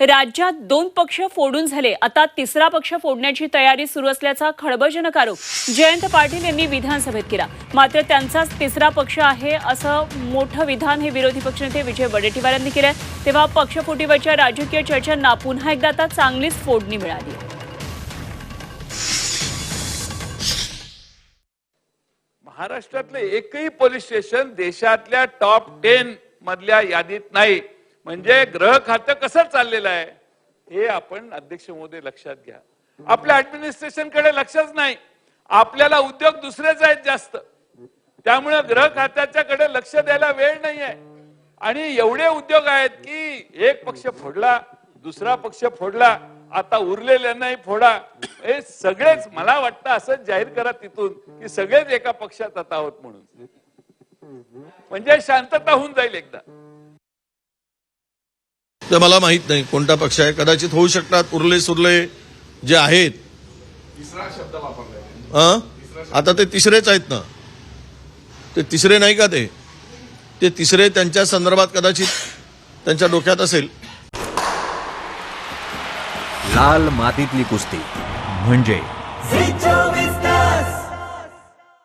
राज्यात दोन पक्ष फोडून झाले. आता तिसरा पक्ष फोडण्याची तयारी सुरू असल्याचा खळबळजनक आरोप जयंत पाटील यांनी विधानसभेत केला. मात्र त्यांचाच तिसरा पक्ष आहे असं मोठं विधान हे विरोधी पक्षनेते विजय वडेट्टीवार यांनी केलंय. तेव्हा पक्षफुटीवरच्या राजकीय चर्चांना पुन्हा एकदा आता चांगलीच फोडणी मिळाली. महाराष्ट्रातले एकही पोलीस स्टेशन देशातल्या टॉप टेन मधल्या यादीत नाही. म्हणजे ग्रह खातं कसं चाललेलं आहे हे आपण अध्यक्ष महोदय लक्षात घ्या. आपल्या ऍडमिनिस्ट्रेशनकडे लक्षच नाही. आपल्याला उद्योग दुसरेच आहेत जास्त. त्यामुळे ग्रह खात्याच्या कडे लक्ष द्यायला वेळ नाही आहे आणि एवढे उद्योग आहेत की एक पक्ष फोडला दुसरा पक्ष फोडला आता उरलेल्यांनाही फोडा. हे सगळेच मला वाटतं असं जाहीर करा तिथून की सगळेच एका पक्षात आता आहोत म्हणून. म्हणजे शांतता होऊन जाईल एकदा. तर मला माहीत नाही कोणता पक्ष आहे. कदाचित होऊ शकतात उरले सुरले जे आहेत. हं? आता ते तिसरेच आहेत ना. ते तिसरे नाही का ते? ते तिसरे त्यांच्या संदर्भात कदाचित त्यांच्या डोक्यात असेल. लाल मातीतली कुस्ती. म्हणजे